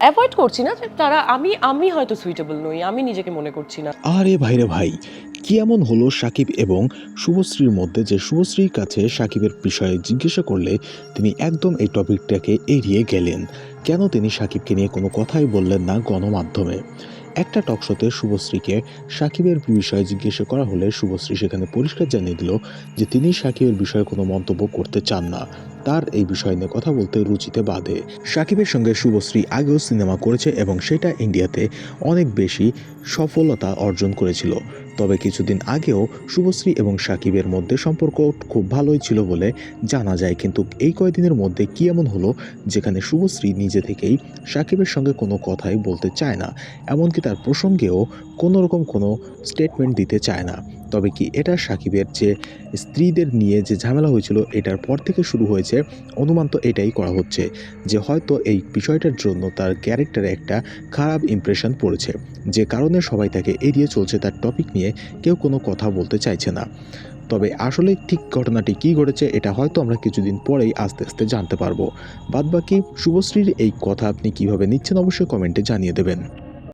Avoid করছি না যে তারা, আমি আমি হয়তো সুইটেবল নই, আমি নিজেকে মনে করছি না। আরে ভাইরে ভাই, কি এমন হলো সাকিব এবং শুভশ্রীর মধ্যে যে শুভশ্রীর কাছে সাকিবের বিষয়ে জিজ্ঞাসা করলে তিনি একদম এই টপিকটাকে এড়িয়ে গেলেন। কেন তিনি সাকিবকে নিয়ে কোনো কথাই বললেন না গণমাধ্যমে? একটা টকশোতে শুভশ্রীকে সাকিবের বিষয়ে জিজ্ঞাসা করা হলে শুভশ্রী সেখানে পরিষ্কার জানিয়ে দিল যে তিনি সাকিবের বিষয়ে কোনো মন্তব্য করতে চান না। তার এই বিষয় নিয়ে কথা বলতে রুচিতে বাধে। সাকিবের সঙ্গে শুভশ্রী আগেও সিনেমা করেছে এবং সেটা ইন্ডিয়াতে অনেক বেশি সফলতা অর্জন করেছিল। তবে কিছুদিন আগেও শুভশ্রী এবং সাকিবের মধ্যে সম্পর্ক খুব ভালোই ছিল বলে জানা যায়। কিন্তু এই কয়েকদিনের মধ্যে কি এমন হলো যেখানে শুভশ্রী নিজে থেকেই সাকিবের সঙ্গে কোনো কথাই বলতে চায় না, এমনকি তার প্রসঙ্গেও কোনো রকম কোনো স্টেটমেন্ট দিতে চায় না। তবে কি এটা সাকিবের যে স্ত্রীদের নিয়ে যে ঝামেলা হয়েছিল, এটার পর থেকে শুরু হয়েছে, অনুমান তো এটাই করা হচ্ছে যে হয়তো এই বিষয়টার জন্য তার ক্যারেক্টারে একটা খারাপ ইমপ্রেশন পড়েছে। যে কারণে সবাই তাকে এড়িয়ে চলছে তার টপিক নিয়ে, কেউ কোনো কথা বলতে চাইছে না। তবে আসলে ঠিক ঘটনাটি কী ঘটেছে, এটা হয়তো আমরা কিছুদিন পরেই আস্তে আস্তে জানতে পারব। বাদবাকি শুভশ্রীর এই কথা আপনি কীভাবে নিচ্ছেন, অবশ্যই কমেন্টে জানিয়ে দেবেন।